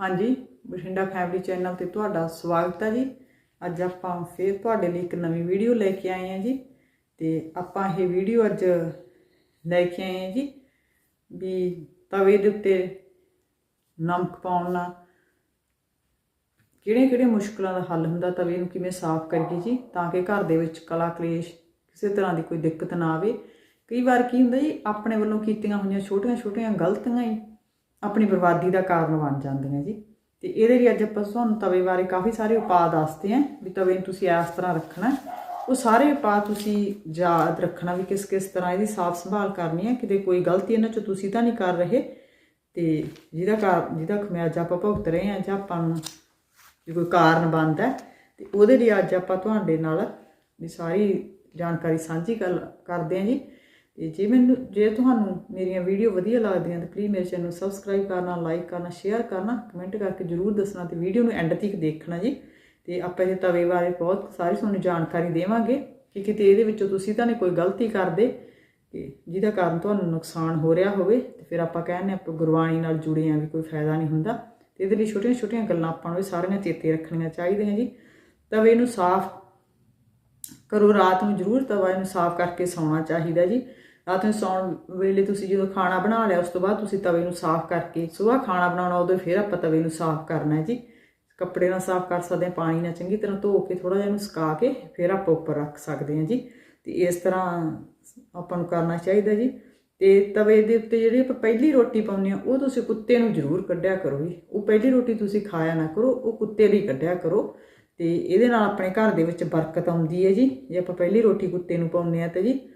ਹਾਂਜੀ, Bathinda family channel ਤੇ ਤੁਹਾਡਾ ਸਵਾਗਤ ਹੈ ਜੀ। ਅੱਜ ਆਪਾਂ ਫੇਰ ਤੁਹਾਡੇ ਲਈ ਇੱਕ ਨਵੀਂ ਵੀਡੀਓ ਲੈ ਕੇ ਆਏ ਹਾਂ ਜੀ ਤੇ ਆਪਾਂ ਇਹ ਵੀਡੀਓ ਅੱਜ ਲੈ ਕੇ ਆਏ ਹਾਂ ਜੀ ਵੀ ਤਵੇ ਦੇ ਉੱਤੇ ਨਮਕ ਪਾਉਣ ਨਾਲ ਕਿਹੜੀਆਂ ਕਿਹੜੀਆਂ ਮੁਸ਼ਕਲਾਂ ਦਾ ਹੱਲ ਹੁੰਦਾ ਤਵੇ ਨੂੰ ਕਿਵੇਂ ਸਾਫ਼ ਕਰੀਏ ਜੀ ਤਾਂ ਕਿ ਘਰ ਦੇ ਵਿੱਚ ਕਲਾ ਕਲੇਸ਼ ਕਿਸੇ ਤਰ੍ਹਾਂ ਦੀ ਕੋਈ ਦਿੱਕਤ ਨਾ ਆਵੇ। ਕਈ ਵਾਰ ਕੀ ਹੁੰਦਾ ਜੀ, ਆਪਣੇ ਵੱਲੋਂ ਕੀਤੀਆਂ ਹੋਈਆਂ ਛੋਟੀਆਂ-ਛੋਟੀਆਂ ਗਲਤੀਆਂ ਹੀ ਆਪਣੀ ਬਰਬਾਦੀ ਦਾ ਕਾਰਨ ਬਣ ਜਾਂਦੀਆਂ ਜੀ। ਤੇ ਇਹਦੇ ਲਈ ਅੱਜ ਆਪਾਂ ਤੁਹਾਨੂੰ ਤਵੇ ਬਾਰੇ ਕਾਫੀ ਸਾਰੇ ਉਪਾਅ ਦੱਸਦੇ ਆਂ ਵੀ ਤਵੇ ਨੂੰ ਤੁਸੀਂ ਇਸ ਤਰ੍ਹਾਂ ਰੱਖਣਾ ਉਹ ਸਾਰੇ ਉਪਾਅ ਤੁਸੀਂ ਯਾਦ ਰੱਖਣਾ ਵੀ ਕਿਸ ਕਿਸ ਤਰ੍ਹਾਂ ਇਹਦੀ ਸਾਫ਼ ਸੰਭਾਲ ਕਰਨੀ ਹੈ। ਕਿਤੇ ਕੋਈ ਗਲਤੀ ਇਹਨਾਂ ਚੋਂ ਤੁਸੀਂ ਤਾਂ ਨਹੀਂ ਕਰ ਰਹੇ। ਤੇ ਜਿਹਦਾ ਕਾਰ ਜਿਹਦਾ ਖਮਿਆਜਾ ਆਪਾਂ ਭੁਗਤ ਰਹੇ ਹਾਂ ਜਾਂ ਆਪਾਂ ਨੂੰ ਜੇ ਕੋਈ ਕਾਰਨ ਬਣਦਾ ਹੈ, ਤੇ ਉਹਦੇ ਲਈ ਅੱਜ ਆਪਾਂ ਤੁਹਾਡੇ ਨਾਲ ਵੀ ਸਾਰੀ ਜਾਣਕਾਰੀ ਸਾਂਝੀ ਕਰ ਕਰਦੇ ਹਾਂ ਜੀ। ਤੇ ਜੇ ਮੈਨੂੰ, ਜੇ ਤੁਹਾਨੂੰ ਮੇਰੀਆਂ ਵੀਡੀਓ ਵਧੀਆ ਲੱਗਦੀਆਂ ਤਾਂ ਪਲੀਜ਼ ਮੇਰੇ ਚੈਨਲ ਨੂੰ ਸਬਸਕ੍ਰਾਈਬ ਕਰਨਾ ਲਾਈਕ ਕਰਨਾ ਸ਼ੇਅਰ ਕਰਨਾ ਕਮੈਂਟ ਕਰਕੇ ਜਰੂਰ ਦੱਸਣਾ ਤੇ ਵੀਡੀਓ ਨੂੰ ਐਂਡ ਤੱਕ ਦੇਖਣਾ ਜੀ। ਤੇ ਆਪਾਂ ਇਹ ਤਵੇ ਬਾਰੇ ਬਹੁਤ ਸਾਰੀ ਤੁਹਾਨੂੰ ਜਾਣਕਾਰੀ ਦੇਵਾਂਗੇ ਕਿ ਕਿਤੇ ਇਹਦੇ ਵਿੱਚੋਂ ਤੁਸੀਂ ਤਾਂ ਨਹੀਂ ਕੋਈ ਗਲਤੀ ਕਰਦੇ ਕਿ ਜਿਹਦਾ ਕਾਰਨ ਤੁਹਾਨੂੰ ਨੁਕਸਾਨ ਹੋ ਰਿਹਾ ਹੋਵੇ ਤੇ ਫਿਰ ਆਪਾਂ ਕਹਿੰਦੇ ਆਪਾਂ ਗੁਰਬਾਣੀ ਨਾਲ ਜੁੜੇ ਆਂ ਵੀ ਕੋਈ ਫਾਇਦਾ ਨਹੀਂ ਹੁੰਦਾ। ਤੇ ਇਹਦੇ ਲਈ ਛੋਟੀਆਂ-ਛੋਟੀਆਂ ਗੱਲਾਂ ਆਪਾਂ ਨੂੰ ਇਹ ਸਾਰੀਆਂ ਚੇਤੇ ਰੱਖਣੀਆਂ ਚਾਹੀਦੀਆਂ ਜੀ। ਤਵੇ ਨੂੰ ਸਾਫ਼ ਕਰੋ, ਰਾਤ ਨੂੰ ਜ਼ਰੂਰ ਤਵਾ ਨੂੰ ਸਾਫ਼ ਕਰਕੇ ਸੌਣਾ ਚਾਹੀਦਾ ਜੀ। ਰਾਤ ਨੂੰ ਸੌਣ ਵੇਲੇ ਤੁਸੀਂ ਜਦੋਂ ਖਾਣਾ ਬਣਾ ਲਿਆ, ਉਸ ਤੋਂ ਬਾਅਦ ਤੁਸੀਂ ਤਵੇ ਨੂੰ ਸਾਫ਼ ਕਰਕੇ, ਸਵੇਰ ਖਾਣਾ ਬਣਾਉਣਾ ਉਦੋਂ ਫਿਰ ਆਪਾਂ ਤਵੇ ਨੂੰ ਸਾਫ਼ ਕਰਨਾ ਹੈ ਜੀ। ਕੱਪੜੇ ਨਾਲ ਸਾਫ਼ ਕਰ ਸਕਦੇ ਹਾਂ, ਪਾਣੀ ਨਾਲ ਚੰਗੀ ਤਰ੍ਹਾਂ ਧੋ ਕੇ ਥੋੜਾ ਜਿਹਾ ਇਹਨੂੰ ਸੁਕਾ ਕੇ ਫਿਰ ਆਪਾਂ ਉੱਪਰ ਰੱਖ ਸਕਦੇ ਹਾਂ ਜੀ। ਤੇ ਇਸ ਤਰ੍ਹਾਂ ਆਪਾਂ ਨੂੰ ਕਰਨਾ ਚਾਹੀਦਾ ਜੀ। ਤੇ ਤਵੇ ਦੇ ਉੱਤੇ ਜਿਹੜੀ ਆਪਾਂ ਪਹਿਲੀ ਰੋਟੀ ਪਾਉਂਦੇ ਆ ਉਹ ਤੁਸੀਂ ਕੁੱਤੇ ਨੂੰ ਜ਼ਰੂਰ ਕੱਢਿਆ ਕਰੋ ਜੀ। ਉਹ ਪਹਿਲੀ ਰੋਟੀ ਤੁਸੀਂ ਖਾਇਆ ਨਾ ਕਰੋ, ਉਹ ਕੁੱਤੇ ਲਈ ਕੱਢਿਆ ਕਰੋ। ਤੇ ਇਹਦੇ ਨਾਲ ਆਪਣੇ ਘਰ ਦੇ ਵਿੱਚ ਬਰਕਤ ਆਉਂਦੀ ਹੈ ਜੀ। ਜੇ ਆਪਾਂ ਪਹਿਲੀ ਰੋਟੀ ਕੁੱਤੇ ਨੂੰ ਪਾਉਂਦੇ ਆ ਤੇ ਜੀ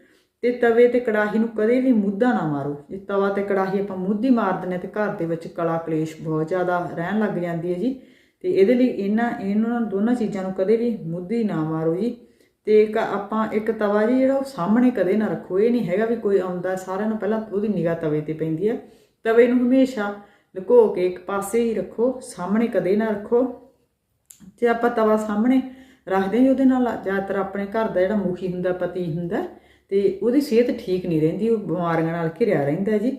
ਤੇ ਤਵੇ ਤੇ ਕੜਾਹੀ ਨੂੰ ਕਦੇ ਵੀ ਮੁੱਦਾ ਨਾ ਮਾਰੋ। ਜੇ ਤਵਾ ਤੇ ਕੜਾਹੀ ਆਪਾਂ ਮੁੱਦੀ ਮਾਰ ਦਿੰਦੇ ਹਾਂ ਤੇ ਘਰ ਦੇ ਵਿੱਚ ਕਲਾ ਕਲੇਸ਼ ਬਹੁਤ ਜ਼ਿਆਦਾ ਰਹਿਣ ਲੱਗ ਜਾਂਦੀ ਹੈ ਜੀ। ਤੇ ਇਹਦੇ ਲਈ ਇਹਨਾਂ ਇਹਨਾਂ ਦੋਨਾਂ ਚੀਜ਼ਾਂ ਨੂੰ ਕਦੇ ਵੀ ਮੁੱਦੀ ਨਾ ਮਾਰੋ ਜੀ। ਤੇ ਇੱਕ ਆਪਾਂ ਇੱਕ ਤਵਾ ਜੀ ਜਿਹੜਾ ਉਹ ਸਾਹਮਣੇ ਕਦੇ ਨਾ ਰੱਖੋ। ਇਹ ਨਹੀਂ ਹੈਗਾ ਵੀ ਕੋਈ ਆਉਂਦਾ ਸਾਰਿਆਂ ਨੂੰ ਪਹਿਲਾਂ ਉਹਦੀ ਨਿਗਾਹ ਤਵੇ ਤੇ ਪੈਂਦੀ ਹੈ। ਤਵੇ ਨੂੰ ਹਮੇਸ਼ਾ ਲੁਕੋ ਕੇ ਇੱਕ ਪਾਸੇ ਹੀ ਰੱਖੋ ਸਾਹਮਣੇ ਕਦੇ ਨਾ ਰੱਖੋ। ਜੇ ਆਪਾਂ ਤਵਾ ਸਾਹਮਣੇ ਰੱਖਦੇ ਹਾਂ ਜੀ, ਉਹਦੇ ਨਾਲ ਜ਼ਿਆਦਾਤਰ ਆਪਣੇ ਘਰ ਦਾ ਜਿਹੜਾ ਮੁਖੀ ਹੁੰਦਾ ਪਤੀ ਹੁੰਦਾ ਤੇ ਉਹਦੀ ਸਿਹਤ ਠੀਕ ਨਹੀਂ ਰਹਿੰਦੀ, ਉਹ ਬਿਮਾਰੀਆਂ ਨਾਲ ਘਿਰਿਆ ਰਹਿੰਦਾ ਜੀ।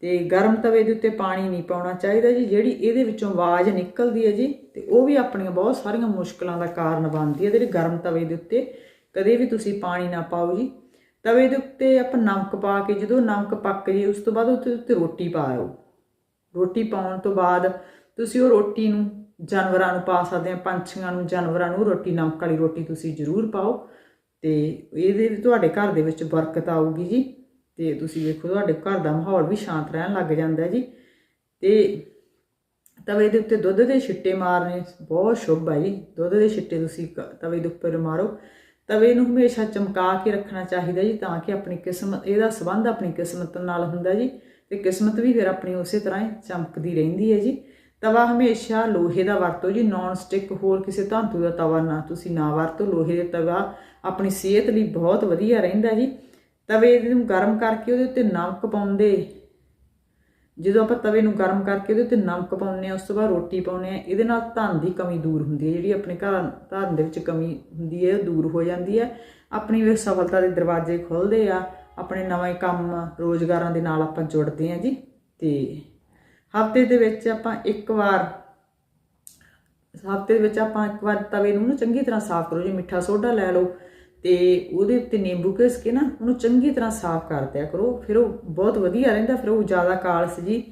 ਤੇ ਗਰਮ ਤਵੇ ਦੇ ਉੱਤੇ ਪਾਣੀ ਨਹੀਂ ਪਾਉਣਾ ਚਾਹੀਦਾ ਜੀ, ਜਿਹੜੀ ਇਹਦੇ ਵਿੱਚੋਂ ਆਵਾਜ਼ ਨਿਕਲਦੀ ਹੈ ਜੀ, ਤੇ ਉਹ ਵੀ ਆਪਣੀਆਂ ਬਹੁਤ ਸਾਰੀਆਂ ਮੁਸ਼ਕਲਾਂ ਦਾ ਕਾਰਨ ਬਣਦੀ ਹੈ। ਜਿਹੜੇ ਗਰਮ ਤਵੇ ਦੇ ਉੱਤੇ ਕਦੇ ਵੀ ਤੁਸੀਂ ਪਾਣੀ ਨਾ ਪਾਓ ਜੀ। ਤਵੇ ਦੇ ਉੱਤੇ ਆਪਾਂ ਨਮਕ ਪਾ ਕੇ, ਜਦੋਂ ਨਮਕ ਪੱਕ ਜੇ, ਉਸ ਤੋਂ ਬਾਅਦ ਉਹਦੇ ਉੱਤੇ ਰੋਟੀ ਪਾਓ ਰੋਟੀ ਪਾਉਣ ਤੋਂ ਬਾਅਦ ਤੁਸੀਂ ਉਹ ਰੋਟੀ ਨੂੰ, ਜਾਨਵਰਾਂ ਨੂੰ ਪਾ ਸਕਦੇ ਆ, ਪੰਛੀਆਂ ਨੂੰ, ਜਾਨਵਰਾਂ ਨੂੰ ਰੋਟੀ, ਨਮਕ ਵਾਲੀ ਰੋਟੀ ਤੁਸੀਂ ਜ਼ਰੂਰ ਪਾਓ। ਤੇ ਇਹਦੇ ਤੁਹਾਡੇ ਘਰ ਦੇ ਵਿੱਚ ਬਰਕਤ ਆਊਗੀ ਜੀ। ਤੇ ਤੁਸੀਂ ਵੇਖੋ ਤੁਹਾਡੇ ਘਰ ਦਾ ਮਾਹੌਲ ਵੀ ਸ਼ਾਂਤ ਰਹਿਣ ਲੱਗ ਜਾਂਦਾ ਜੀ। ਤੇ ਤਵੇ ਦੇ ਉੱਤੇ ਦੁੱਧ ਦੇ ਛਿੱਟੇ ਮਾਰਨੇ ਬਹੁਤ ਸ਼ੁਭ ਹੈ ਜੀ। ਦੁੱਧ ਦੇ ਛਿੱਟੇ ਤੁਸੀਂ ਕ- ਤਵੇ ਦੇ ਉੱਪਰ ਮਾਰੋ। ਤਵੇ ਨੂੰ ਹਮੇਸ਼ਾ ਚਮਕਾ ਕੇ ਰੱਖਣਾ ਚਾਹੀਦਾ ਜੀ ਤਾਂ ਕਿ ਆਪਣੀ ਕਿਸਮਤ, ਇਹਦਾ ਸਬੰਧ ਆਪਣੀ ਕਿਸਮਤ ਨਾਲ ਹੁੰਦਾ ਜੀ। ਤੇ ਕਿਸਮਤ ਵੀ ਫਿਰ ਆਪਣੀ ਉਸੇ ਤਰ੍ਹਾਂ ਹੀ ਚਮਕਦੀ ਰਹਿੰਦੀ ਹੈ ਜੀ। ਤਵਾ ਹਮੇਸ਼ਾ ਲੋਹੇ ਦਾ ਵਰਤੋ ਜੀ ਨਾਨ ਸਟਿਕ ਹੋਰ ਕਿਸੇ ਧਾਤੂ ਦਾ ਤਵਾ ਨਾ। ਤੁਸੀਂ ਨਾ ਵਰਤੋ ਲੋਹੇ ਦੇ ਤਵਾ, ਆਪਣੀ ਸਿਹਤ ਲਈ ਬਹੁਤ ਵਧੀਆ ਰਹਿੰਦਾ ਜੀ। ਤਵੇ ਨੂੰ ਗਰਮ ਕਰਕੇ ਉਹਦੇ ਉੱਤੇ ਨਮਕ ਪਾਉਂਦੇ। ਜਦੋਂ ਆਪਾਂ ਤਵੇ ਨੂੰ ਗਰਮ ਕਰਕੇ ਉਹਦੇ ਉੱਤੇ ਨਮਕ ਪਾਉਂਦੇ ਆ ਉਸ ਤੋਂ ਬਾਅਦ ਰੋਟੀ ਪਾਉਂਦੇ ਆ ਇਹਦੇ ਨਾਲ ਧਨ ਦੀ ਕਮੀ ਦੂਰ ਹੁੰਦੀ ਹੈ। ਜਿਹੜੀ ਆਪਣੇ ਘਰ, ਧਨ ਦੇ ਵਿੱਚ ਕਮੀ ਹੁੰਦੀ ਹੈ, ਉਹ ਦੂਰ ਹੋ ਜਾਂਦੀ ਹੈ। ਆਪਣੀ ਵੀ ਸਫਲਤਾ ਦੇ ਦਰਵਾਜ਼ੇ ਖੁੱਲਦੇ ਆ। ਆਪਣੇ ਨਵੇਂ ਕੰਮ, ਰੋਜ਼ਗਾਰਾਂ ਦੇ ਨਾਲ ਆਪਾਂ ਜੁੜਦੇ ਆ ਜੀ। ਤੇ ਹਫ਼ਤੇ ਦੇ ਵਿੱਚ ਆਪਾਂ ਇੱਕ ਵਾਰ, ਹਫ਼ਤੇ ਦੇ ਵਿੱਚ ਆਪਾਂ ਇੱਕ ਵਾਰ ਤਵੇ ਨੂੰ ਨਾ ਚੰਗੀ ਤਰ੍ਹਾਂ ਸਾਫ਼ ਕਰੋ, ਜੀ ਮਿੱਠਾ ਸੋਡਾ ਲੈ ਲਓ, ਤੇ ਉਹਦੇ ਉੱਤੇ ਨਿੰਬੂ ਘਿਸ ਕੇ ਨਾ ਉਹਨੂੰ ਚੰਗੀ ਤਰ੍ਹਾਂ ਸਾਫ਼ ਕਰ ਦਿਆ ਕਰੋ, ਫਿਰ ਉਹ ਬਹੁਤ ਵਧੀਆ ਰਹਿੰਦਾ, ਫਿਰ ਉਹ ਜ਼ਿਆਦਾ ਕਾਲਸ ਜੀ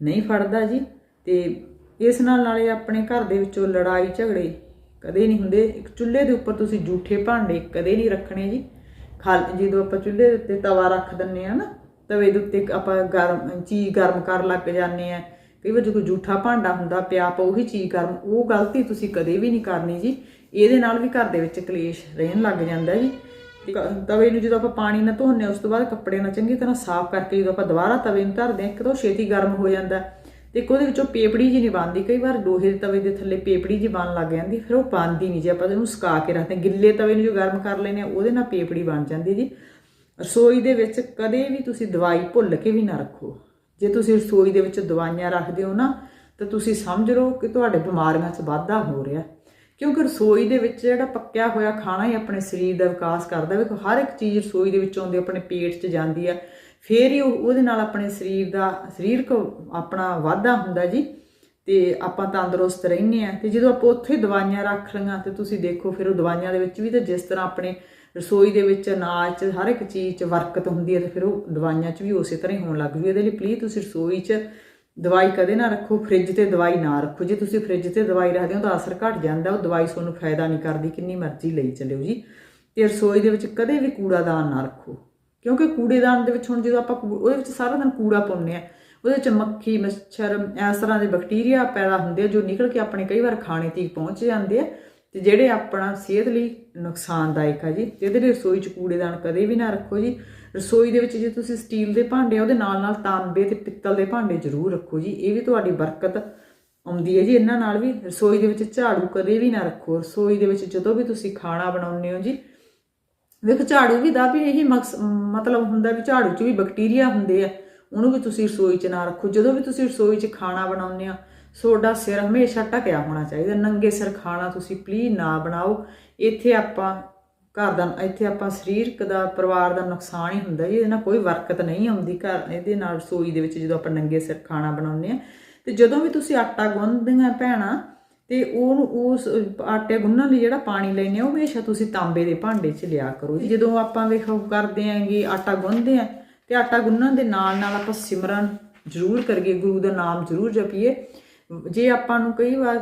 ਨਹੀਂ ਫੜਦਾ ਜੀ, ਤੇ ਇਸ ਨਾਲ ਨਾਲੇ ਆਪਣੇ ਘਰ ਦੇ ਵਿੱਚੋਂ ਲੜਾਈ ਝਗੜੇ ਕਦੇ ਨਹੀਂ ਹੁੰਦੇ, ਇੱਕ ਚੁੱਲ੍ਹੇ ਦੇ ਉੱਪਰ ਤੁਸੀਂ ਜੂਠੇ ਭਾਂਡੇ ਕਦੇ ਨਹੀਂ ਰੱਖਣੇ ਜੀ ਖਾਲ ਜਦੋਂ ਆਪਾਂ ਚੁੱਲ੍ਹੇ ਦੇ ਉੱਤੇ ਤਵਾ ਰੱਖ ਦਿੰਨੇ ਆ ਨਾ ਤਵੇ ਦੇ ਉੱਤੇ ਆਪਾਂ ਗਰਮ ਚੀਜ਼ ਗਰਮ ਕਰਨ ਲੱਗ ਜਾਂਦੇ ਆ। ਕਈ ਵਾਰ ਜੇ ਕੋਈ ਜੂਠਾ ਭਾਂਡਾ ਹੁੰਦਾ ਪਿਆ ਆਪਾਂ ਉਹੀ ਚੀਜ਼ ਗਰਮ ਉਹ ਗਲਤੀ ਤੁਸੀਂ ਕਦੇ ਵੀ ਨਹੀਂ ਕਰਨੀ ਜੀ। ਇਹਦੇ ਨਾਲ ਵੀ ਘਰ ਦੇ ਵਿੱਚ ਕਲੇਸ਼ ਰਹਿਣ ਲੱਗ ਜਾਂਦਾ ਜੀ। ਤਵੇ ਨੂੰ ਜਦੋਂ ਆਪਾਂ ਪਾਣੀ ਨਾਲ ਧੋਨੇ ਉਸ ਤੋਂ ਬਾਅਦ ਕੱਪੜੇ ਨਾਲ ਚੰਗੀ ਤਰ੍ਹਾਂ ਸਾਫ਼ ਕਰਕੇ ਜਦੋਂ ਆਪਾਂ ਦੁਬਾਰਾ ਤਵੇ ਨੂੰ ਧਰਦੇ ਹਾਂ ਇੱਕ ਤਾਂ ਉਹ ਛੇਤੀ ਗਰਮ ਹੋ ਜਾਂਦਾ। ਤੇ ਇੱਕ ਉਹਦੇ ਵਿੱਚੋਂ ਪੇਪੜੀ ਜੀ ਨਹੀਂ ਬਣਦੀ ਕਈ ਵਾਰ ਲੋਹੇ ਦੇ ਤਵੇ ਦੇ ਥੱਲੇ ਪੇਪੜੀ ਜੀ ਬਣ ਲੱਗ ਜਾਂਦੀ ਫਿਰ ਉਹ ਬਣਦੀ ਨਹੀਂ ਜੇ। ਆਪਾਂ ਇਹਨੂੰ ਸੁਕਾ ਕੇ ਰੱਖਦੇ। ਗਿੱਲੇ ਤਵੇ ਨੂੰ ਜੋ ਗਰਮ ਕਰ ਲੈਨੇ ਆ ਉਹਦੇ ਨਾਲ ਪੇਪੜੀ ਬਣ ਜਾਂਦੀ ਜੀ। ਰਸੋਈ ਦੇ ਵਿੱਚ ਕਦੇ ਵੀ ਤੁਸੀਂ ਦਵਾਈ ਭੁੱਲ ਕੇ ਵੀ ਨਾ ਰੱਖੋ। ਜੇ ਤੁਸੀਂ ਰਸੋਈ ਦੇ ਵਿੱਚ ਦਵਾਈਆਂ ਰੱਖਦੇ ਹੋ ਨਾ, ਤਾਂ ਤੁਸੀਂ ਸਮਝ ਲਓ ਕਿ ਤੁਹਾਡੇ ਬਿਮਾਰੀਆਂ 'ਚ ਵਾਧਾ ਹੋ ਰਿਹਾ। ਕਿਉਂਕਿ ਰਸੋਈ ਦੇ ਵਿੱਚ ਜਿਹੜਾ ਪੱਕਿਆ ਹੋਇਆ ਖਾਣਾ ਹੀ ਆਪਣੇ ਸਰੀਰ ਦਾ ਵਿਕਾਸ ਕਰਦਾ ਵੇਖੋ, ਹਰ ਇੱਕ ਚੀਜ਼ ਰਸੋਈ ਦੇ ਵਿੱਚ ਆਉਂਦੀ, ਆਪਣੇ ਪੇਟ 'ਚ ਜਾਂਦੀ ਹੈ। ਫੇਰ ਹੀ ਉਹਦੇ ਨਾਲ ਆਪਣੇ ਸਰੀਰ ਦਾ ਸਰੀਰਕ ਆਪਣਾ ਵਾਧਾ ਹੁੰਦਾ ਜੀ। ਤੇ ਆਪਾਂ ਤੰਦਰੁਸਤ ਰਹਿੰਦੇ ਆ ਤੇ ਜਦੋਂ ਆਪਾਂ ਉੱਥੇ ਦਵਾਈਆਂ ਰੱਖ ਲਈਆਂ, ਤੇ ਤੁਸੀਂ ਦੇਖੋ, ਫਿਰ ਉਹ ਦਵਾਈਆਂ ਦੇ ਵਿੱਚ ਵੀ ਤਾਂ ਜਿਸ ਤਰ੍ਹਾਂ ਆਪਣੇ ਰਸੋਈ ਦੇ ਵਿੱਚ, ਅਨਾਜ 'ਚ, ਹਰ ਇੱਕ ਚੀਜ਼ 'ਚ ਬਰਕਤ ਹੁੰਦੀ ਹੈ ਤੇ ਫਿਰ ਉਹ ਦਵਾਈਆਂ 'ਚ ਵੀ ਉਸੇ ਤਰ੍ਹਾਂ ਹੀ ਹੋਣ ਲੱਗ ਜੂ। ਇਹਦੇ ਲਈ ਪਲੀਜ਼ ਤੁਸੀਂ ਰਸੋਈ 'ਚ ਦਵਾਈ ਕਦੇ ਨਾ ਰੱਖੋ ਫ੍ਰਿਜ ਤੇ ਦਵਾਈ ਨਾ ਰੱਖੋ। ਜੇ ਤੁਸੀਂ ਫ੍ਰਿਜ ਤੇ ਦਵਾਈ ਰੱਖਦੇ ਹੋ ਤਾਂ ਅਸਰ ਘਟ ਜਾਂਦਾ, ਉਹ ਦਵਾਈ ਤੁਹਾਨੂੰ ਫਾਇਦਾ ਨਹੀਂ ਕਰਦੀ, ਕਿੰਨੀ ਮਰਜ਼ੀ ਲਈ ਚੱਲਿਓ ਜੀ। ਤੇ ਰਸੋਈ ਦੇ ਵਿੱਚ ਕਦੇ ਵੀ ਕੂੜਾਦਾਨ ਨਾ ਰੱਖੋ, ਕਿਉਂਕਿ ਕੂੜੇਦਾਨ ਦੇ ਵਿੱਚ ਹੁਣ ਜਦੋਂ ਆਪਾਂ ਕੂ- ਉਹਦੇ ਵਿੱਚ ਸਾਰਾ ਦਿਨ ਕੂੜਾ ਪਾਉਂਦੇ ਆ ਉਹਦੇ ਵਿੱਚ ਮੱਖੀ, ਮੱਛਰ, ਇਸ ਤਰ੍ਹਾਂ ਦੇ ਬੈਕਟੀਰੀਆ ਪੈਦਾ ਹੁੰਦੇ ਆ ਜੋ ਨਿਕਲ ਕੇ ਆਪਣੇ ਕਈ ਵਾਰ ਖਾਣੇ ਤੀਕ ਪਹੁੰਚ ਜਾਂਦੇ ਆ। ਤੇ ਜਿਹੜੇ ਆਪਣਾ ਸਿਹਤ ਲਈ ਨੁਕਸਾਨਦਾਇਕ ਆ ਜੀ ਇਹਦੇ ਲਈ ਰਸੋਈ 'ਚ ਕੂੜੇਦਾਨ ਕਦੇ ਵੀ ਨਾ ਰੱਖੋ ਜੀ। ਰਸੋਈ ਦੇ ਵਿੱਚ ਜੇ ਤੁਸੀਂ ਸਟੀਲ ਦੇ ਭਾਂਡੇ ਆ, ਉਹਦੇ ਨਾਲ ਨਾਲ ਤਾਂਬੇ ਤੇ ਪਿੱਤਲ ਦੇ ਭਾਂਡੇ ਜ਼ਰੂਰ ਰੱਖੋ ਜੀ। ਇਹ ਵੀ ਤੁਹਾਡੀ ਬਰਕਤ ਆਉਂਦੀ ਹੈ ਜੀ। ਇਹਨਾਂ ਨਾਲ ਵੀ ਰਸੋਈ ਦੇ ਵਿੱਚ ਝਾੜੂ ਕਦੇ ਵੀ ਨਾ ਰੱਖੋ। ਰਸੋਈ ਦੇ ਵਿੱਚ ਜਦੋਂ ਵੀ ਤੁਸੀਂ ਖਾਣਾ ਬਣਾਉਂਦੇ ਹੋ ਜੀ ਵੇਖੋ ਝਾੜੂ ਵੀ ਦਾ ਵੀ ਇਹੀ ਮਕਸ, ਮਤਲਬ ਹੁੰਦਾ ਵੀ ਝਾੜੂ 'ਚ ਵੀ ਬੈਕਟੀਰੀਆ ਹੁੰਦੇ ਆ। ਉਹਨੂੰ ਵੀ ਤੁਸੀਂ ਰਸੋਈ 'ਚ ਨਾ ਰੱਖੋ। ਜਦੋਂ ਵੀ ਤੁਸੀਂ ਰਸੋਈ 'ਚ ਖਾਣਾ ਬਣਾਉਂਦੇ ਆ ਤੁਹਾਡਾ ਸਿਰ ਹਮੇਸ਼ਾ ਢਕਿਆ ਹੋਣਾ ਚਾਹੀਦਾ। ਨੰਗੇ ਸਿਰ ਖਾਣਾ ਤੁਸੀਂ ਪਲੀਜ਼ ਨਾ ਬਣਾਓ। ਇੱਥੇ ਆਪਾਂ ਘਰ ਦਾ, ਇੱਥੇ ਆਪਾਂ ਸਰੀਰਕ ਦਾ, ਪਰਿਵਾਰ ਦਾ ਨੁਕਸਾਨ ਹੀ ਹੁੰਦਾ ਜੀ। ਇਹਦੇ ਨਾਲ ਕੋਈ ਬਰਕਤ ਨਹੀਂ ਆਉਂਦੀ ਘਰ। ਇਹਦੇ ਨਾਲ ਰਸੋਈ ਦੇ ਵਿੱਚ ਜਦੋਂ ਆਪਾਂ ਨੰਗੇ ਸਿਰ ਖਾਣਾ ਬਣਾਉਂਦੇ ਆ ਤੇ ਜਦੋਂ ਵੀ ਤੁਸੀਂ ਆਟਾ ਗੁੰਨਦੀਆਂ ਭੈਣਾਂ, ਤੇ ਉਹਨੂੰ, ਉਸ ਆਟੇ ਗੁੰਨਣ ਲਈ ਜਿਹੜਾ ਪਾਣੀ ਲੈਨੇ ਉਹ ਹਮੇਸ਼ਾ ਤੁਸੀਂ ਤਾਂਬੇ ਦੇ ਭਾਂਡੇ 'ਚ ਲਿਆ ਕਰੋ ਜੀ। ਜਦੋਂ ਆਪਾਂ ਵੇਖੋ ਕਰਦੇ ਆਂਗੇ ਆਟਾ ਗੁੰਨਦੇ ਆ ਤੇ ਆਟਾ ਗੁੰਨਣ ਦੇ ਨਾਲ ਨਾਲ ਆਪਾਂ ਸਿਮਰਨ ਜ਼ਰੂਰ ਕਰੀਏ, ਗੁਰੂ ਦਾ ਨਾਮ ਜ਼ਰੂਰ ਜਪੀਏ। ਜੇ ਆਪਾਂ ਨੂੰ ਕਈ ਵਾਰ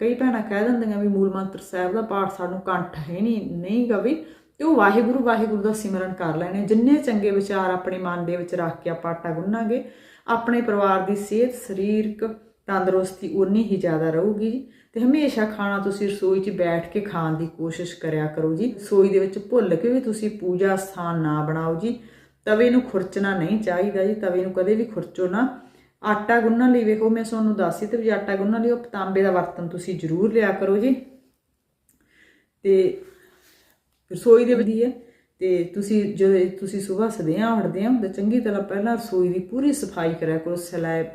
ਕਈ ਭੈਣਾਂ ਕਹਿ ਦਿੰਦੀਆਂ ਵੀ ਮੂਲ ਮੰਤਰ ਸਾਹਿਬ ਦਾ ਪਾਠ ਸਾਨੂੰ ਕੰਠ ਹੈ ਨਹੀਂ ਨਹੀਂ ਗਾ ਤੇ ਉਹ ਵਾਹਿਗੁਰੂ ਵਾਹਿਗੁਰੂ ਦਾ ਸਿਮਰਨ ਕਰ ਲੈਣੇ। ਜਿੰਨੇ ਚੰਗੇ ਵਿਚਾਰ ਆਪਣੇ ਮਨ ਦੇ ਵਿੱਚ ਰੱਖ ਕੇ ਆਪਾਂ ਆਟਾ ਗੁੰਨਾਂਗੇ, ਆਪਣੇ ਪਰਿਵਾਰ ਦੀ ਸਿਹਤ, ਸਰੀਰਕ ਤੰਦਰੁਸਤੀ ਉਨੀ ਹੀ ਜ਼ਿਆਦਾ ਰਹੂਗੀ ਜੀ। ਤੇ ਹਮੇਸ਼ਾ ਖਾਣਾ ਤੁਸੀਂ ਰਸੋਈ 'ਚ ਬੈਠ ਕੇ ਖਾਣ ਦੀ ਕੋਸ਼ਿਸ਼ ਕਰਿਆ ਕਰੋ ਜੀ। ਰਸੋਈ ਦੇ ਵਿੱਚ ਭੁੱਲ ਕੇ ਵੀ ਤੁਸੀਂ ਪੂਜਾ ਸਥਾਨ ਨਾ ਬਣਾਓ ਜੀ। ਤਵੇ ਨੂੰ ਖੁਰਚਣਾ ਨਹੀਂ ਚਾਹੀਦਾ ਜੀ। ਤਵੇ ਨੂੰ ਕਦੇ ਵੀ ਖੁਰਚੋ ਨਾ। ਆਟਾ ਗੁੰਨਣ ਲਈ ਵੇਖੋ, ਮੈਂ ਤੁਹਾਨੂੰ ਦੱਸੀ ਤੇ ਵੀ ਆਟਾ ਗੁੰਨਣ ਲਈ ਉਹ ਪਤਾਂਬੇ ਦਾ ਬਰਤਨ ਤੁਸੀਂ ਜ਼ਰੂਰ ਲਿਆ ਕਰੋ ਜੀ। ਤੇ ਰਸੋਈ ਦੇ ਵਧੀਆ ਤੇ ਤੁਸੀਂ ਜਦੋਂ ਤੁਸੀਂ ਸਵੇਰ ਸਦਿਆਂ ਉੱਠਦੇ ਆ ਤਾਂ ਚੰਗੀ ਤਰ੍ਹਾਂ ਪਹਿਲਾਂ ਰਸੋਈ ਦੀ ਪੂਰੀ ਸਫ਼ਾਈ ਕਰਿਆ ਕਰੋ ਸਲੈਬ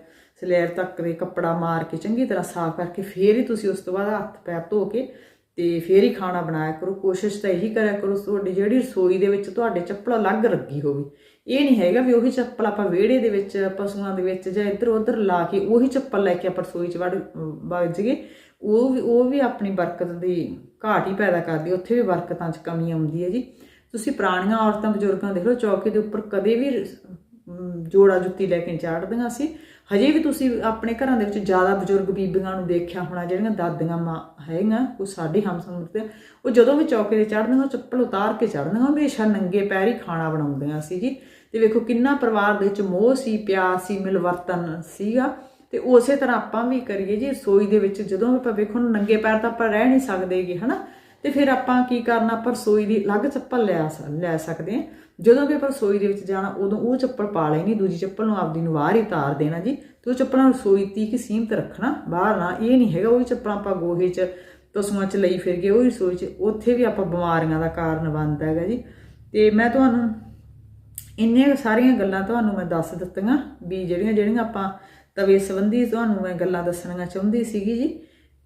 ਸਲੈਬ ਤੱਕ ਦੇ ਕੱਪੜਾ ਮਾਰ ਕੇ ਚੰਗੀ ਤਰ੍ਹਾਂ ਸਾਫ਼ ਕਰਕੇ ਫੇਰ ਹੀ ਤੁਸੀਂ ਉਸ ਤੋਂ ਬਾਅਦ ਹੱਥ ਪੈਰ ਧੋ ਕੇ ਤੇ ਫੇਰ ਹੀ ਖਾਣਾ ਬਣਾਇਆ ਕਰੋ। ਕੋਸ਼ਿਸ਼ ਤਾਂ ਇਹੀ ਕਰਿਆ ਕਰੋ, ਤੁਹਾਡੀ ਜਿਹੜੀ ਰਸੋਈ ਦੇ ਵਿੱਚ ਤੁਹਾਡੇ ਚੱਪਲ ਅਲੱਗ ਰੱਖੀ ਹੋਵੇ। ਇਹ ਨਹੀਂ ਹੈਗਾ ਵੀ ਉਹੀ ਚੱਪਲ ਆਪਾਂ ਵਿਹੜੇ ਦੇ ਵਿੱਚ, ਪਸ਼ੂਆਂ ਦੇ ਵਿੱਚ ਜਾਂ ਇੱਧਰ ਉੱਧਰ ਲਾ ਕੇ ਉਹੀ ਚੱਪਲ ਲੈ ਕੇ ਆਪਾਂ ਰਸੋਈ 'ਚ ਵੜ ਵੱਜ ਗਏ ਉਹ ਵੀ ਉਹ ਵੀ ਆਪਣੀ ਬਰਕਤ ਦੀ ਘਾਟ ਹੀ ਪੈਦਾ ਕਰਦੀ ਉੱਥੇ ਵੀ ਬਰਕਤਾਂ 'ਚ ਕਮੀ ਆਉਂਦੀ ਹੈ ਜੀ। ਤੁਸੀਂ ਪੁਰਾਣੀਆਂ ਔਰਤਾਂ, ਬਜ਼ੁਰਗਾਂ ਦੇਖ ਲਓ, ਚੌਕੇ ਦੇ ਉੱਪਰ ਕਦੇ ਵੀ ਜੋੜਾ ਜੁੱਤੀ ਲੈ ਕੇ ਚਾੜਦੀਆਂ ਸੀ। ਹਜੇ ਵੀ ਤੁਸੀਂ ਆਪਣੇ ਘਰਾਂ ਦੇ ਵਿੱਚ ਜ਼ਿਆਦਾ ਬਜ਼ੁਰਗ ਬੀਬੀਆਂ ਨੂੰ ਦੇਖਿਆ ਹੋਣਾ, ਜਿਹੜੀਆਂ ਦਾਦੀਆਂ ਮਾਂ ਹੈਗੀਆਂ, ਉਹ ਸਾਡੀ ਹਮਸਮਰ ਤੇ ਉਹ ਜਦੋਂ ਵੀ ਚੌਕੇ ਤੇ ਚੜ੍ਹਦੀਆਂ, ਉਹ ਚੱਪਲ ਉਤਾਰ ਕੇ ਚੜ੍ਹਦੀਆਂ ਹਮੇਸ਼ਾ ਨੰਗੇ ਪੈਰ ਹੀ ਖਾਣਾ ਬਣਾਉਂਦੀਆਂ ਸੀ ਜੀ। ਤੇ ਵੇਖੋ ਕਿੰਨਾ ਪਰਿਵਾਰ ਦੇ ਵਿੱਚ ਮੋਹ ਸੀ, ਪਿਆਰ ਸੀ, ਮਿਲਵਰਤਨ ਸੀਗਾ। ਤੇ ਉਸੇ ਤਰ੍ਹਾਂ ਆਪਾਂ ਵੀ ਕਰੀਏ ਜੀ ਰਸੋਈ ਦੇ ਵਿੱਚ ਜਦੋਂ ਵੀ ਆਪਾਂ ਵੇਖੋ ਨੰਗੇ ਪੈਰ ਤਾਂ ਆਪਾਂ ਰਹਿ ਨਹੀਂ ਸਕਦੇਗੇ ਹਨਾ? ਤੇ ਫਿਰ ਆਪਾਂ ਕੀ ਕਰਨਾ, ਆਪਾਂ ਰਸੋਈ ਦੀ ਅਲੱਗ ਚੱਪਲ ਲੈ ਲੈ ਸਕਦੇ ਹਾਂ। ਜਦੋਂ ਵੀ ਆਪਾਂ ਰਸੋਈ ਦੇ ਵਿੱਚ ਜਾਣਾ, ਉਦੋਂ ਉਹ ਚੱਪਲ ਪਾ ਲੈਣੀ ਦੂਜੀ ਚੱਪਲ ਨੂੰ ਆਪਦੀ ਨੂੰ ਬਾਹਰ ਹੀ ਤਾਰ ਦੇਣਾ ਜੀ। ਤੇ ਉਹ ਚੱਪਲਾਂ ਨੂੰ ਰਸੋਈ ਤੀਕ ਹੀ ਸੀਮਤ ਰੱਖਣਾ, ਬਾਹਰ ਨਾ, ਇਹ ਨਹੀਂ ਹੈਗਾ, ਉਹ ਚੱਪਲਾਂ ਆਪਾਂ ਗੋਹੇ 'ਚ, ਪਸ਼ੂਆਂ 'ਚ ਲਈ ਫਿਰ ਗਏ ਉਹ ਰਸੋਈ 'ਚ, ਉੱਥੇ ਵੀ ਆਪਾਂ ਬਿਮਾਰੀਆਂ ਦਾ ਕਾਰਨ ਬਣਦਾ ਹੈਗਾ ਜੀ। ਤੇ ਮੈਂ ਤੁਹਾਨੂੰ ਇੰਨੀਆਂ ਸਾਰੀਆਂ ਗੱਲਾਂ ਤੁਹਾਨੂੰ ਮੈਂ ਦੱਸ ਦਿੱਤੀਆਂ ਵੀ ਜਿਹੜੀਆਂ ਜਿਹੜੀਆਂ ਆਪਾਂ ਤਵੇ ਸੰਬੰਧੀ ਤੁਹਾਨੂੰ ਮੈਂ ਗੱਲਾਂ ਦੱਸਣੀਆਂ ਚਾਹੁੰਦੀ ਸੀਗੀ ਜੀ,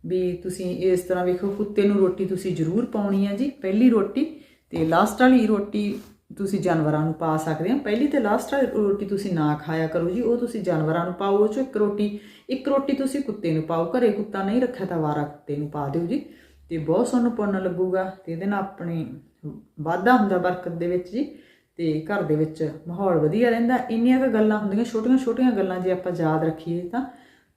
ਵੀ ਤੁਸੀਂ ਇਸ ਤਰ੍ਹਾਂ ਵੇਖੋ, ਕੁੱਤੇ ਨੂੰ ਰੋਟੀ ਤੁਸੀਂ ਜ਼ਰੂਰ ਪਾਉਣੀ ਹੈ ਜੀ, ਪਹਿਲੀ ਰੋਟੀ ਤੇ ਲਾਸਟ ਵਾਲੀ ਰੋਟੀ ਤੁਸੀਂ ਜਾਨਵਰਾਂ ਨੂੰ ਪਾ ਸਕਦੇ ਆ। ਪਹਿਲੀ ਤੇ ਲਾਸਟ ਵਾਲੀ ਰੋਟੀ ਤੁਸੀਂ ਨਾ ਖਾਇਆ ਕਰੋ ਜੀ, ਉਹ ਤੁਸੀਂ ਜਾਨਵਰਾਂ ਨੂੰ ਪਾਓ, ਉਹ ਚੋਂ ਇੱਕ ਰੋਟੀ ਇੱਕ ਰੋਟੀ ਤੁਸੀਂ ਕੁੱਤੇ ਨੂੰ ਪਾਓ, ਘਰੇ ਕੁੱਤਾ ਨਹੀਂ ਰੱਖਿਆ ਤਾਂ ਵਾਰਾ ਕੁੱਤੇ ਨੂੰ ਪਾ ਦਿਓ ਜੀ। ਤੇ ਬਹੁਤ ਸਾਨੂੰ ਪੁੰਨ ਲੱਗੂਗਾ ਤੇ ਇਹਦੇ ਨਾਲ ਆਪਣੇ ਵਾਧਾ ਹੁੰਦਾ ਬਰਕਤ ਦੇ ਵਿੱਚ ਜੀ। ਤੇ ਘਰ ਦੇ ਵਿੱਚ ਮਾਹੌਲ ਵਧੀਆ ਰਹਿੰਦਾ, ਇੰਨੀਆਂ ਕੁ ਗੱਲਾਂ ਹੁੰਦੀਆਂ, ਛੋਟੀਆਂ ਛੋਟੀਆਂ ਗੱਲਾਂ ਜੇ ਆਪਾਂ ਯਾਦ ਰੱਖੀਏ ਤਾਂ।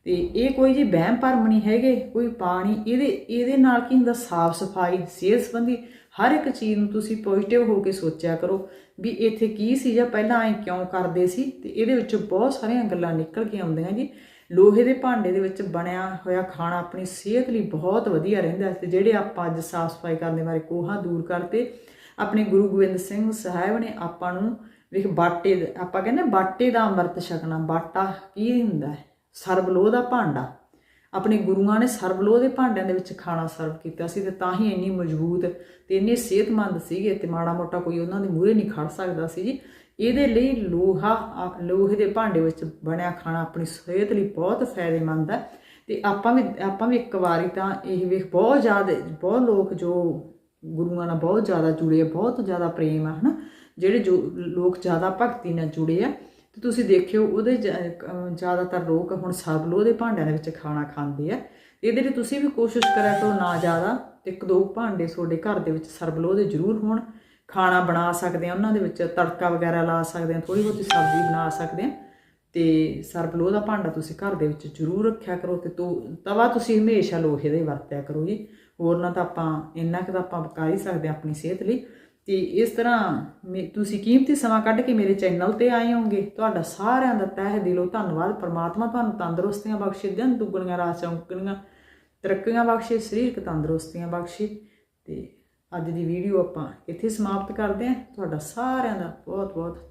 ਤੇ ਇਹ ਕੋਈ ਜੀ ਵਹਿਮ ਭਰਮ ਨਹੀਂ ਹੈਗੇ, ਕੋਈ ਪਾਣੀ, ਇਹਦੇ ਇਹਦੇ ਨਾਲ ਕੀ ਹੁੰਦਾ, ਸਾਫ਼ ਸਫ਼ਾਈ, ਸਿਹਤ ਸੰਬੰਧੀ ਹਰ ਇੱਕ ਚੀਜ਼ ਨੂੰ ਤੁਸੀਂ ਪੋਜ਼ਿਟਿਵ ਹੋ ਕੇ ਸੋਚਿਆ ਕਰੋ ਵੀ ਇੱਥੇ ਕੀ ਸੀ ਜਾਂ ਪਹਿਲਾਂ ਐ ਕਿਉਂ ਕਰਦੇ ਸੀ ਤੇ ਇਹਦੇ ਵਿੱਚੋਂ ਬਹੁਤ ਸਾਰੀਆਂ ਗੱਲਾਂ ਨਿਕਲ ਕੇ ਆਉਂਦੀਆਂ ਜੀ। ਲੋਹੇ ਦੇ ਭਾਂਡੇ ਦੇ ਵਿੱਚ ਬਣਿਆ ਹੋਇਆ ਖਾਣਾ ਆਪਣੀ ਸਿਹਤ ਲਈ ਬਹੁਤ ਵਧੀਆ ਰਹਿੰਦਾ ਹੈ ਤੇ ਜਿਹੜੇ ਆਪਾਂ ਅੱਜ ਸਾਫ਼ ਸਫ਼ਾਈ ਕਰਨ ਦੇ ਬਾਰੇ ਕੋਹਾ ਦੂਰ ਕਰਤੇ ਆਪਣੇ ਗੁਰੂ ਗੋਬਿੰਦ ਸਿੰਘ ਸਾਹਿਬ ਨੇ ਆਪਾਂ ਨੂੰ ਵੇਖ ਬਾਟੇ ਆਪਾਂ ਕਹਿੰਦੇ ਬਾਟੇ ਦਾ ਅੰਮ੍ਰਿਤ ਛਕਣਾ, ਬਾਟਾ ਕੀ ਹੁੰਦਾ ਹੈ? ਸਰਬਲੋਹ ਦਾ ਭਾਂਡਾ। ਆਪਣੇ ਗੁਰੂਆਂ ਨੇ ਸਰਬਲੋਹ ਦੇ ਭਾਂਡਿਆਂ ਦੇ ਵਿੱਚ ਖਾਣਾ ਸਰਵ ਕੀਤਾ ਸੀ ਤੇ ਤਾਂ ਹੀ ਇੰਨੀ ਮਜ਼ਬੂਤ ਤੇ ਇੰਨੇ ਸਿਹਤਮੰਦ ਸੀਗੇ ਤੇ ਮਾੜਾ ਮੋਟਾ ਕੋਈ ਉਹਨਾਂ ਦੇ ਮੂਹਰੇ ਨਹੀਂ ਖੜ ਸਕਦਾ ਸੀ ਜੀ। ਇਹਦੇ ਲਈ ਲੋਹਾ ਲੋਹੇ ਦੇ ਭਾਂਡੇ ਵਿੱਚ ਬਣਿਆ ਖਾਣਾ ਆਪਣੀ ਸਿਹਤ ਲਈ ਬਹੁਤ ਫਾਇਦੇਮੰਦ ਹੈ। ਤੇ ਆਪਾਂ ਵੀ ਆਪਾਂ ਵੀ ਇੱਕ ਵਾਰੀ ਤਾਂ ਇਹ ਵੇਖ ਬਹੁਤ ਜ਼ਿਆਦਾ, ਬਹੁਤ ਲੋਕ ਜੋ ਗੁਰੂਆਂ ਨਾਲ ਬਹੁਤ ਜ਼ਿਆਦਾ ਜੁੜੇ ਆ, ਬਹੁਤ ਜ਼ਿਆਦਾ ਪ੍ਰੇਮ ਆ, ਹਨਾ? ਜਿਹੜੇ ਜੋ ਲੋਕ ਜ਼ਿਆਦਾ ਭਗਤੀ ਨਾਲ ਜੁੜੇ ਆ, ਤੇ ਤੁਸੀਂ ਦੇਖਿਓ ਉਹਦੇ ਜ਼ਿਆਦਾਤਰ ਲੋਕ ਹੁਣ ਸਰਬਲੋ ਦੇ ਭਾਂਡਿਆਂ ਦੇ ਵਿੱਚ ਖਾਣਾ ਖਾਂਦੇ ਆ। ਇਹਦੇ ਲਈ ਤੁਸੀਂ ਵੀ ਕੋਸ਼ਿਸ਼ ਕਰਿਆ ਕਰੋ ਨਾ ਜ਼ਿਆਦਾ, ਤੇ ਇੱਕ ਦੋ ਭਾਂਡੇ ਤੁਹਾਡੇ ਘਰ ਦੇ ਵਿੱਚ ਸਰਬਲੋ ਦੇ ਜ਼ਰੂਰ ਹੋਣ। ਖਾਣਾ ਬਣਾ ਸਕਦੇ ਆ, ਉਹਨਾਂ ਦੇ ਵਿੱਚ ਤੜਕਾ ਵਗੈਰਾ ਲਾ ਸਕਦੇ ਆ ਥੋੜੀ ਬਹੁਤੀ ਸਬਜ਼ੀ ਬਣਾ ਸਕਦੇ ਆ। ਤੇ ਸਰਬਲੋ ਦਾ ਭਾਂਡਾ ਤੁਸੀਂ ਘਰ ਦੇ ਵਿੱਚ ਜ਼ਰੂਰ ਰੱਖਿਆ ਕਰੋ, ਤੇ ਤੋ, ਤਵਾ ਤੁਸੀਂ ਹਮੇਸ਼ਾ ਲੋਹੇ ਦਾ ਵਰਤਿਆ ਕਰੋ ਜੀ। ਹੋਰ ਨਾ ਤਾਂ ਆਪਾਂ, ਇੰਨਾ ਕੁ ਤਾਂ ਆਪਾਂ ਪਕਾ ਹੀ ਸਕਦੇ ਹਾਂ ਆਪਣੀ ਸਿਹਤ ਲਈ। ਤੇ ਇਸ ਤਰ੍ਹਾਂ ਮੇ- ਤੁਸੀਂ ਕੀਮਤੀ ਸਮਾਂ ਕੱਢ ਕੇ ਮੇਰੇ ਚੈਨਲ ਤੇ ਆਏ ਹੋਗੇ ਤੁਹਾਡਾ ਸਾਰਿਆਂ ਦਾ ਤਹਿ ਦਿਲੋਂ ਧੰਨਵਾਦ। ਪਰਮਾਤਮਾ ਤੁਹਾਨੂੰ ਤੰਦਰੁਸਤੀਆਂ ਬਖਸ਼ੇ ਦਿਨ ਦੁੱਗਣੀਆਂ ਰਾਤ ਚੌਂਕਣੀਆਂ ਤਰੱਕੀਆਂ ਬਖਸ਼ੇ, ਸਰੀਰਕ ਤੰਦਰੁਸਤੀਆਂ ਬਖਸ਼ੇ। ਤੇ ਅੱਜ ਦੀ ਵੀਡੀਓ ਆਪਾਂ ਇੱਥੇ ਸਮਾਪਤ ਕਰਦੇ ਹਾਂ। ਤੁਹਾਡਾ ਸਾਰਿਆਂ ਦਾ ਬਹੁਤ ਬਹੁਤ ਧੰਨ-